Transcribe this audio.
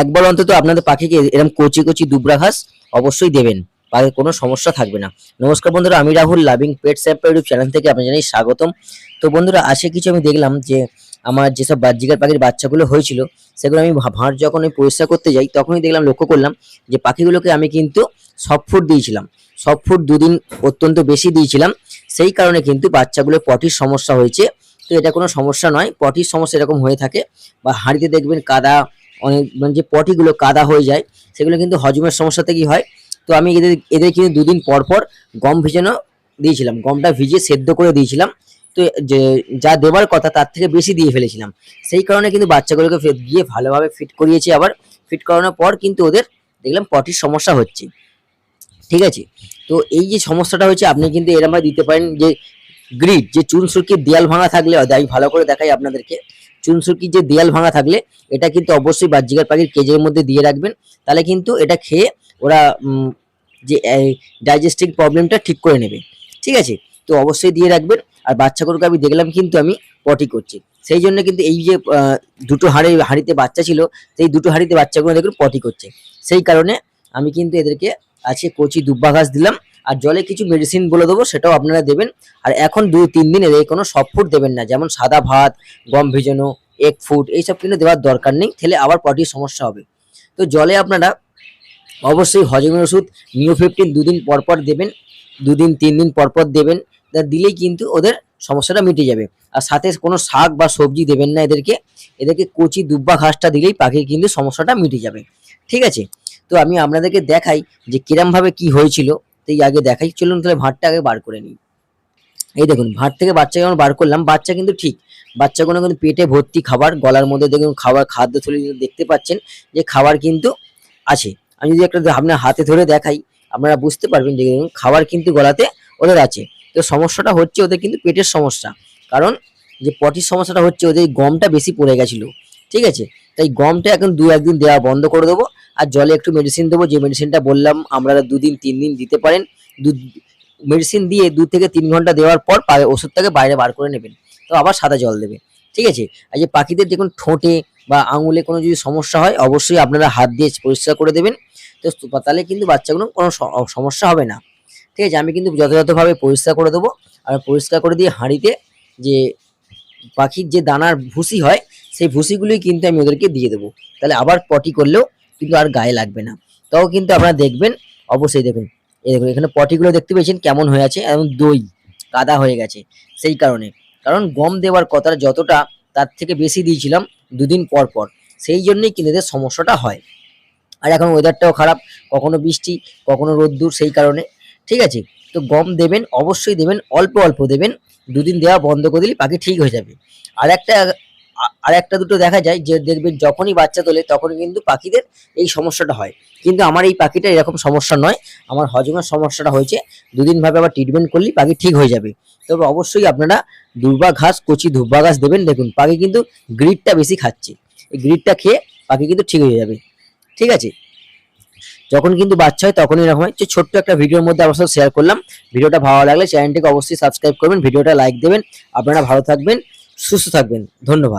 একবার অন্তত আপনাদের পাখিকে এরকম কচি কচি দুবরা ঘাস অবশ্যই দেবেন পাখির কোনো সমস্যা থাকবে না। নমস্কার বন্ধুরা, আমি Rahul loving pet sample YouTube channel থেকে আপনার জানাই স্বাগতম। তো বন্ধুরা আসে কিছু আমি দেখলাম যে, আমার যেসব বাহ্যিকার পাখির বাচ্চাগুলো হয়েছিল, সেগুলো আমি ভাঁড় যখন আমি পরিষ্কার করতে যাই, তখনই দেখলাম, লক্ষ্য করলাম যে পাখিগুলোকে আমি কিন্তু সফট ফুড দিয়েছিলাম। সফট ফুড দুদিন অত্যন্ত বেশি দিয়েছিলাম, সেই কারণে কিন্তু বাচ্চাগুলো পটির সমস্যা হয়েছে। তো এটা কোনো সমস্যা নয়, পটির সমস্যা এরকম হয়ে থাকে বা হাঁড়িতে দেখবেন কাদা অনেক মানে যে পটিগুলো কাদা হয়ে যায়, সেগুলো কিন্তু হজমের সমস্যা থেকেই হয়? তো আমি এদের এদের কিন্তু দুদিন পর পর গম ভিজানো দিয়েছিলাম। গমটা ভিজিয়ে সেদ্ধ করে দিয়েছিলাম। তো যে, যা দেবার কথা তার থেকে বেশি দিয়ে ফেলেছিলাম। সেই কারণে কিন্তু বাচ্চাগুলোকে গিয়ে ভালোভাবে ফিট করিয়েছি আবার। ফিট করানোর পর কিন্তু ওদের দেখলাম পটির সমস্যা হচ্ছে। ঠিক আছে? তো এই যে সমস্যাটা হচ্ছে, আপনি কিন্তু এরম ভাবে দিতে পারেন যে, গ্রিড, যে চুন সুরকির দেয়াল ভাঙা থাকলে আমি ভালো করে দেখাই আপনাদেরকে। চুন সুরকির যে দেয়াল ভাঙা থাকলে, এটা কিন্তু অবশ্যই বাহ্যিকার পাখির কেজের মধ্যে দিয়ে রাখবেন। তাহলে কিন্তু এটা খেয়ে ওরা যে ডাইজেস্টিভ প্রবলেমটা ঠিক করে নেবে। ঠিক আছে? তো অবশ্যই দিয়ে রাখবেন। আর বাচ্চাগুলোকে আমি দেখলাম কিন্তু আমি পটি করছি। সেই জন্য কিন্তু এই যে দুটো হাড়ে, হাঁড়িতে বাচ্চা ছিল, সেই দুটো হাঁড়িতে বাচ্চাগুলো দেখুন পটি করছে। সেই কারণে আমি কিন্তু এদেরকে আজকে কচি দুব্বা ঘাস দিলাম। আর জলে কিছু মেডিসিন বলে দেবো, সেটাও আপনারা দেবেন। আর এখন দুই তিন দিন এদের কোনো সব ফুড দেবেন না, যেমন সাদা ভাত, গম ভিজানো এগ ফুড এইসব কিন্তু দেওয়ার দরকার নেই, খেলে আবার পটির সমস্যা হবে। তো জলে আপনারা অবশ্যই হজমের ওষুধ নিওফিফটিন দুদিন পর পর দেবেন, দুদিন, তিন দিন পর পর দেবেন দিলেই কিন্তু ওদের সমস্যাটা মিটে যাবে। আর সাথে কোনো শাক বা সবজি দেবেন না এদেরকে এদেরকে কচি দুব্বা ঘাসটা দিলেই পাখির কিন্তু সমস্যাটা মিটে যাবে। ঠিক আছে? তো আমি আপনাদেরকে দেখাই যে কিরম ভাবে কি হয়েছিল। তো এই আগে দেখাই চলুন তাহলে ভাতটা আগে বার করে নিই। এই দেখুন ভাত থেকে বাচ্চা যখন বার করলাম, বাচ্চা কিন্তু ঠিক। বাচ্চাগুলো কিন্তু পেটে ভর্তি খাবার, গলার মধ্যে দেখুন খাবার, খাদ্য থলি দেখতে পাচ্ছেন যে খাবার কিন্তু আছে। আমি যদি একটা আপনার হাতে ধরে দেখাই, আপনারা বুঝতে পারবেন যে দেখুন খাবার কিন্তু গলাতে ওদের আছে। তো সমস্যাটা হচ্ছে ওদের কিন্তু পেটের সমস্যা। কারণ যে পটির সমস্যাটা হচ্ছে, ওদের গমটা বেশি পড়ে গেছিল। ঠিক আছে? তাই গমটা এখন দু, একদিন দেওয়া বন্ধ করে দেবো। আর জলে একটু মেডিসিন দেবো। যে মেডিসিনটা বললাম আপনারা দুদিন, তিন দিন দিতে পারেন। দু মেডিসিন দিয়ে দু থেকে তিন ঘণ্টা দেওয়ার পর ওষুধটাকে বাইরে বার করে নেবেন। তো আবার সাদা জল দেবে ঠিক আছে? আর যে পাখিদের দেখুন ঠোঁটে বা আঙুলে কোনো যদি সমস্যা হয়, অবশ্যই আপনারা হাত দিয়ে পরিষ্কার করে দেবেন। তো তাহলে কিন্তু বাচ্চাগুলো কোনো সমস্যা হবে না। ঠিক আছে? আমি কিন্তু যথাযথভাবে পরিষ্কার করে দেবো। আর পরিষ্কার করে দিয়ে হাঁড়িতে যে পাখির যে দানার ভুসি হয় সেই ভুসিগুলোই কিন্তু আমি ওদেরকে দিয়ে দেবো। তাহলে আবার পটি করলেও কিন্তু আর গায়ে লাগবে না। তাও কিন্তু আপনারা দেখবেন, অবশ্যই দেখুন। এই দেখুন, এখানে পটিগুলো দেখতে পেয়েছেন কেমন হয়ে আছে, এবং দই কাদা হয়ে গেছে সেই কারণে। কারণ গম দেওয়ার কথাটা যতটা তার থেকে বেশি দিয়েছিলাম দুদিন পর পর, সেই জন্যই কিন্তু এদের সমস্যাটা হয়। আর এখন ওয়েদারটাও খারাপ, কখনো বৃষ্টি, কখনো রোদ্দুর সেই কারণে। ঠিক আছে? তো গম দেবেন, অবশ্যই দেবেন, অল্প অল্প দেবেন। দুদিন দেওয়া বন্ধ করে দিলে পাখি ঠিক হয়ে যাবে। আর একটা আর একটা দুটো দেখা যায় যে দেখবেন যখনই বাচ্চা তোলে তখন কিন্তু পাখিদের এই সমস্যাটা হয়। কিন্তু আমার এই পাখিটা এরকম সমস্যা নয়, আমার হজমের সমস্যাটা হয়েছে। দুদিন ভাবে আবার ট্রিটমেন্ট করলেই পাখি ঠিক হয়ে যাবে। তবে অবশ্যই আপনারা দুর্বা ঘাস, কচি ধুব্বা ঘাস দেবেন। দেখুন, পাখি কিন্তু গ্রিডটা বেশি খাচ্ছে। এই গ্রিডটা খেয়ে পাখি কিন্তু ঠিক হয়ে যাবে। ঠিক আছে? যখন কিন্তু বাচ্চা হয় তখনই এরকম হয়। ছোট্ট একটা ভিডিওর মধ্যে আপনার সাথে শেয়ার করলাম। ভিডিওটা ভালো লাগলে চ্যানেলটিকে অবশ্যই সাবস্ক্রাইব করবেন, ভিডিওটা লাইক দেবেন। আপনারা ভালো থাকবেন, সুস্থ থাকবেন। ধন্যবাদ।